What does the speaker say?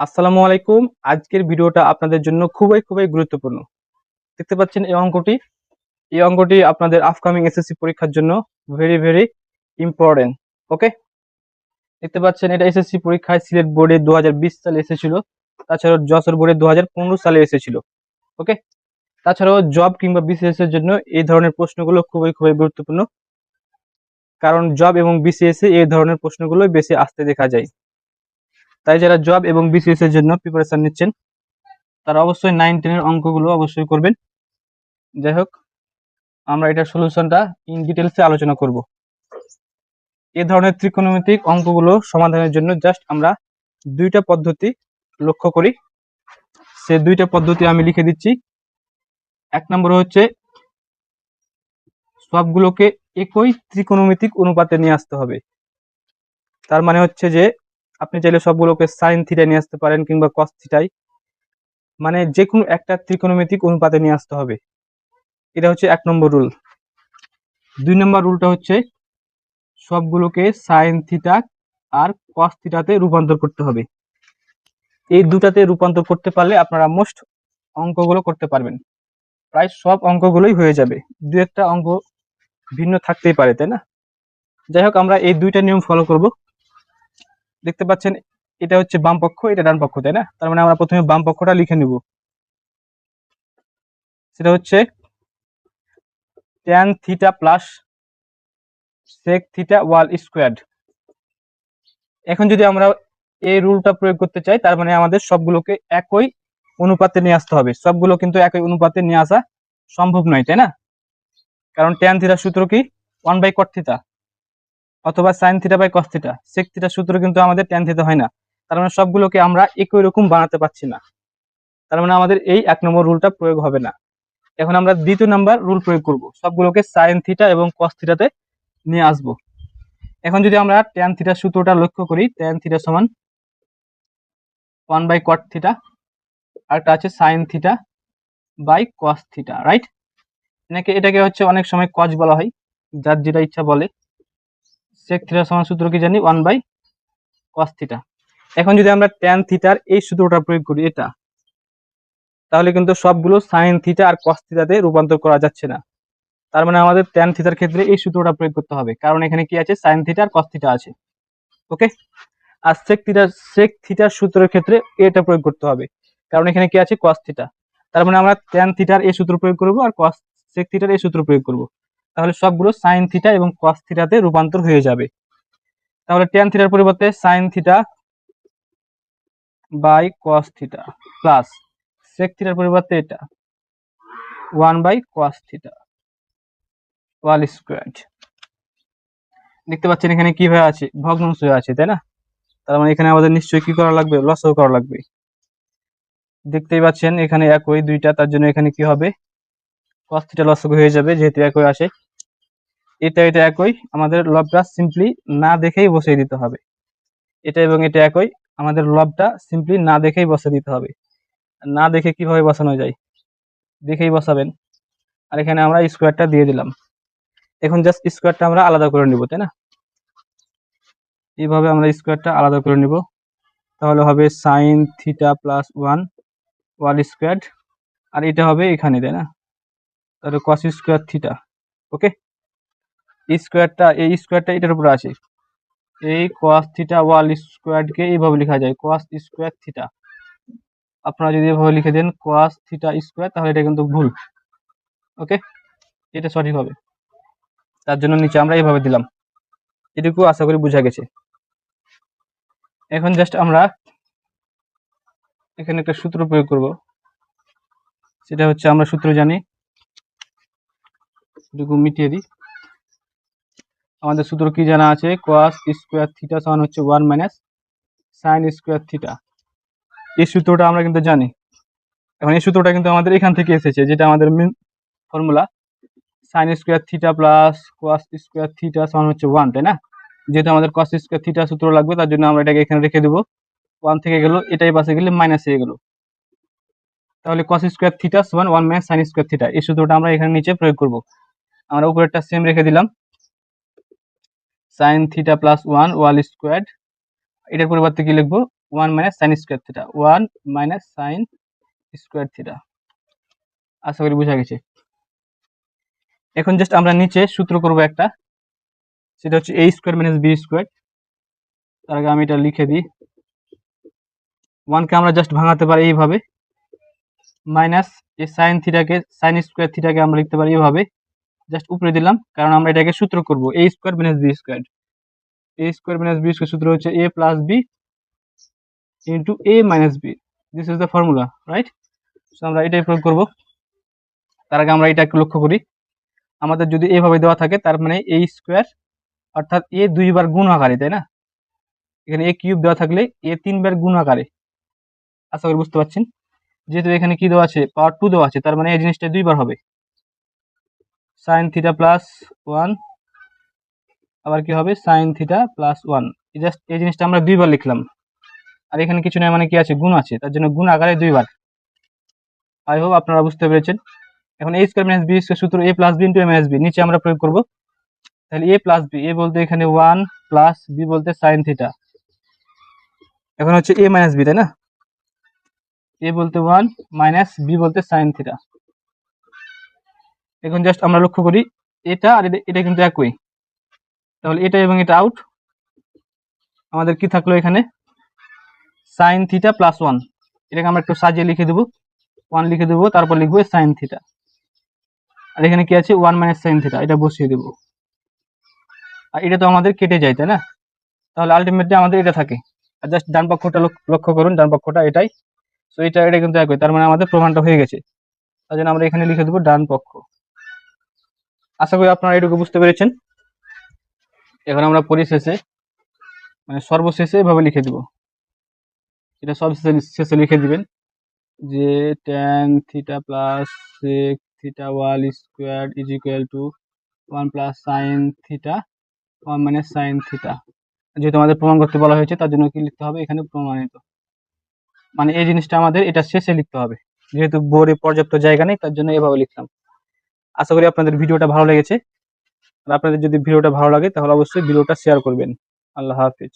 আসসালামু আলাইকুম। আজকের ভিডিওটা আপনাদের জন্য খুবই খুবই গুরুত্বপূর্ণ। দেখতে পাচ্ছেন এই অঙ্কটি। এই অঙ্কটি আপনাদের আপকামিং এসএসসি পরীক্ষার জন্য ভেরি ভেরি ইম্পর্টেন্ট ওকে দেখতে পাচ্ছেন এটা এসএসসি পরীক্ষায় সিলেট বোর্ডে দু হাজার বিশ সালে এসেছিল। তাছাড়াও যশোর বোর্ডে দু হাজার পনেরো সালে এসেছিল ওকে তাছাড়াও জব কিংবা বিসিএস এর জন্য এই ধরনের প্রশ্নগুলো খুবই খুবই গুরুত্বপূর্ণ। কারণ জব এবং বিসিএস এ এই ধরনের প্রশ্নগুলো বেশি আসতে দেখা যায়। তাই যারা জব এবং বিসিএস এর জন্য প্রিপারেশন নিচ্ছেন, তারা অবশ্যই নাইন টেনের অঙ্কগুলো অবশ্যই করবেন। যাই হোক, আমরা এটার সলিউশনটা ইন ডিটেলসে আলোচনা করব। এই ধরনের ত্রিকোণমিতিক অঙ্কগুলো সমাধানের জন্য জাস্ট আমরা দুইটা পদ্ধতি লক্ষ্য করি। সে দুইটা পদ্ধতি আমি লিখে দিচ্ছি। এক নম্বর হচ্ছে, সবগুলোকে একই ত্রিকোণমিতিক অনুপাতে নিয়ে আসতে হবে। তার মানে হচ্ছে যে আপনি চাইলে সবগুলোকে সাইন থিটা নিয়ে আসতে পারেন কিংবা কস থিটাই মানে যে কোনো একটা ত্রিকোণমিতিক অনুপাতে নিয়ে আসতে হবে। এটা হচ্ছে এক নম্বর রুল দুই নম্বর রুলটা হচ্ছে সবগুলোকে সাইন থিটা আর কস থিটাতে রূপান্তর করতে হবে। এই দুটাতে রূপান্তর করতে পারলে আপনারা মোস্ট অঙ্কগুলো করতে পারবেন। প্রায় সব অঙ্কগুলোই হয়ে যাবে। দু একটা অঙ্ক ভিন্ন থাকতেই পারে, তাই না? যাই হোক, আমরা এই দুইটা নিয়ম ফলো করব। দেখতে পাচ্ছেন, এটা হচ্ছে বাম পক্ষ, এটা ডান পক্ষ, তাই না? তার মানে আমরা প্রথমে বাম পক্ষটা লিখে নিব। সেটা হচ্ছে tan theta plus sec theta whole squared এখন যদি আমরা এই রুলটা প্রয়োগ করতে চাই, তার মানে আমাদের সবগুলোকে একই অনুপাতে নিয়ে আসতে হবে। সবগুলো কিন্তু একই অনুপাতে নিয়ে আসা সম্ভব নয়, তাই না? কারণ ট্যান থিটার সূত্র কি? ওয়ান বাই কট থিটা অথবা sine theta by cos theta sec থিটার সূত্র কিন্তু আমাদের ট্যান থিটা হয় না। তার মানে সবগুলোকে আমরা একই রকম বানাতে পারছি না। তার মানে আমাদের এই এক নম্বর রুলটা প্রয়োগ হবে না। এখন আমরা দ্বিতীয় নাম্বার রুল প্রয়োগ করব। সবগুলোকে সাইন থিটা এবং কস থিটাতে নিয়ে আসব। এখন যদি আমরা ট্যান থিটা সূত্রটা লক্ষ্য করি ট্যান থিটা সমান ওয়ান বাই কট থিটা আরেকটা আছে sine theta by cos theta right এনাকে এটাকে হচ্ছে অনেক সময় কজ বলা হয়, যার যেটা ইচ্ছা বলে। সেক থিটার সমান সূত্র কি জানি? ওয়ান বাই কস থিটা এখন যদি আমরা ট্যান থিটার এই সূত্রটা প্রয়োগ করি এটা, তাহলে কিন্তু সবগুলো সাইন থিটা আর কস থিটাতে রূপান্তর করা যাচ্ছে না। তার মানে আমাদের ট্যান থিটার ক্ষেত্রে এই সূত্রটা প্রয়োগ করতে হবে, কারণ এখানে কি আছে? সাইন থিটা আর কস থিটা আছে। ওকে আর সেক থিটা সেক থিটার সূত্রের ক্ষেত্রে এটা প্রয়োগ করতে হবে, কারণ এখানে কি আছে? কস থিটা তার মানে আমরা ট্যান থিটার এই সূত্র প্রয়োগ করব আর কস সেক থিটার এই সূত্র প্রয়োগ করব। তাহলে সবগুলো সাইন থিটা এবং কস থিটাতে রূপান্তর হয়ে যাবে। তাহলে ট্যান থিটার পরিবর্তে sine theta by cos theta plus sec থিটার পরিবর্তে এটা one by cos theta whole square দেখতে পাচ্ছেন এখানে কি হয়ে আছে? ভগ্নাংশ হয়ে আছে, তাই না? তার মানে এখানে আমাদের নিশ্চয়ই কি করা লাগবে? লসও করা লাগবে। দেখতেই পাচ্ছেন এখানে একই, দুইটা, তার জন্য এখানে কি হবে? কস থিটা লসক হয়ে যাবে, যেহেতু একই আসে। এটা এটা একই। আমাদের লবটা সিম্পলি না দেখেই বসিয়ে দিতে হবে। এটা এবং এটা একই। আমাদের লবটা সিম্পলি না দেখেই বসে দিতে হবে। না দেখে কীভাবে বসানো যায়? দেখেই বসাবেন। আর এখানে আমরা স্কোয়ারটা দিয়ে দিলাম। এখন জাস্ট স্কোয়ারটা আমরা আলাদা করে নিব, তাই না? এইভাবে আমরা স্কোয়ারটা আলাদা করে নিব। তাহলে হবে sine theta plus one whole square আর এটা হবে এখানে, তাই না? তাহলে কস স্কোয়ার থিটা ওকে স্কোয়ারটা এই স্কোয়ারটা এটার উপরে আছে। এই কস থিটা ওয়াল স্কোয়ারকে এইভাবে লেখা যায় কস স্কোয়ার থিটা আপনারা যদি এভাবে লিখে দেন কস থিটা স্কোয়ার তাহলে এটা কিন্তু ভুল ওকে এটা সঠিক হবে। তার জন্য নিচে আমরা এইভাবে দিলাম। এটুকু আশা করি বোঝা গেছে। এখন জাস্ট আমরা এখানে একটা সূত্র প্রয়োগ করব। সেটা হচ্ছে আমরা সূত্র জানি এটুকু মিটিয়ে দিই। আমাদের সূত্র কি জানা আছে? cos স্কোয়ার থিটা সমান হচ্ছে one minus sine square theta এই সূত্রটা আমরা কিন্তু জানি। এখন এই সূত্রটা কিন্তু আমাদের এখান থেকে এসেছে, যেটা আমাদের main formula sine square theta plus cos square theta সমান হচ্ছে ওয়ান তাই না? যেহেতু আমাদের cos স্কোয়ার থিটা সূত্র লাগবে, তার জন্য আমরা এটাকে এখানে রেখে দেবো। ওয়ান থেকে গেল, এটাই পাশে গেলে মাইনাস হয়ে গেল। তাহলে cos স্কোয়ার থিটা সমান one minus sine square theta এই সূত্রটা আমরা এখানে নিচে প্রয়োগ করব। আমরা উপরেরটা সেম রেখে দিলাম। Sine theta plus one whole square এটার পরিবর্তে কি লিখব? One minus sine square theta one minus sine square theta আশা করি বোঝা গেছে। এখন জাস্ট আমরা নিচে সূত্র করব একটা। সেটা হচ্ছে A square minus B square তার আগে আমি এটা লিখে দিই। ওয়ানকে আমরা জাস্ট ভাঙাতে পারি এইভাবে। মাইনাস এই সাইন থিটাকে সাইন স্কোয়ার থিটাকে আমরা লিখতে পারি এইভাবে। জাস্ট উপরে দিলাম, কারণ আমরা এটাকে সূত্র করব A square minus B square A square minus B square সূত্র হচ্ছে A plus B into A minus B this is the formula right so আমরা এটাই প্রয়োগ করব। তার আগে আমরা এটা একটু লক্ষ্য করি। আমাদের যদি এভাবে দেওয়া থাকে, তার মানে এ স্কোয়ার অর্থাৎ এ দুইবার গুণ আকারে, তাই না? এখানে এ কিউব দেওয়া থাকলে এ তিনবার গুণ আকারে। আশা করি বুঝতে পারছেন। যেহেতু এখানে কি দেওয়া আছে? পাওয়ার টু দেওয়া আছে, তার মানে এই জিনিসটা দুইবার হবে। সাইন থিটা প্লাস ওয়ান আবার কি হবে? Sine theta plus one just এই জিনিসটা আমরা দুইবার লিখলাম। আর এখানে কিছু নয় মানে কি আছে? গুণ আছে। তার জন্য গুণ আকারে দুইবার। আই হোপ আপনারা বুঝতে পেরেছেন। এখন A square minus B square সূত্র A plus B into A minus B নিচে আমরা প্রয়োগ করব। তাহলে এ প্লাস বি এ বলতে এখানে ওয়ান প্লাস বি বলতে সাইন থিটা এখন হচ্ছে এ মাইনাস বি তাই না? এ বলতে ওয়ান মাইনাস বি বলতে সাইন থিটা এখন জাস্ট আমরা লক্ষ্য করি এটা আর এটা- কিন্তু একই। তাহলে এটা এবং এটা আউট আমাদের কি থাকল এখানে? সাইন থিটা প্লাস ওয়ান এটাকে আমরা একটু সাজিয়ে লিখে দেবো। ওয়ান লিখে দেবো, তারপর লিখব সাইন থিটা আর এখানে কি আছে? ওয়ান মাইনাস সাইন থিটা এটা বসিয়ে দেবো। আর এটা তো আমাদের কেটে যায়, তাই না? তাহলে আলটিমেটলি আমাদের এটা থাকে। আর জাস্ট ডান পক্ষটা লক্ষ- লক্ষ্য করুন, ডান পক্ষটা এটাই। তো এটা এটা কিন্তু একই। তার মানে আমাদের প্রমাণটা হয়ে গেছে। তার জন্য আমরা এখানে লিখে দেবো ডান পক্ষ। আশা করি আপনারা এটুকু বুঝতে পেরেছেন। এখন আমরা পরিশেষে মানে সর্বশেষে এভাবে লিখে দিব। এটা সব শেষে লিখে দিবেন যে tan theta plus sec theta whole square is equal to one plus sine theta one minus sine theta যেহেতু আমাদের প্রমাণ করতে বলা হয়েছে, তার জন্য কি লিখতে হবে? এখানে প্রমাণিত। মানে এই জিনিসটা আমাদের এটা শেষে লিখতে হবে। যেহেতু বোর্ডে পর্যাপ্ত জায়গা নেই, তার জন্য এভাবে লিখলাম। আশা করি আপনাদের ভিডিওটা ভালো লেগেছে। আর আপনাদের যদি ভিডিওটা ভালো লাগে তাহলে অবশ্যই ভিডিওটা শেয়ার করবেন। আল্লাহ হাফিজ।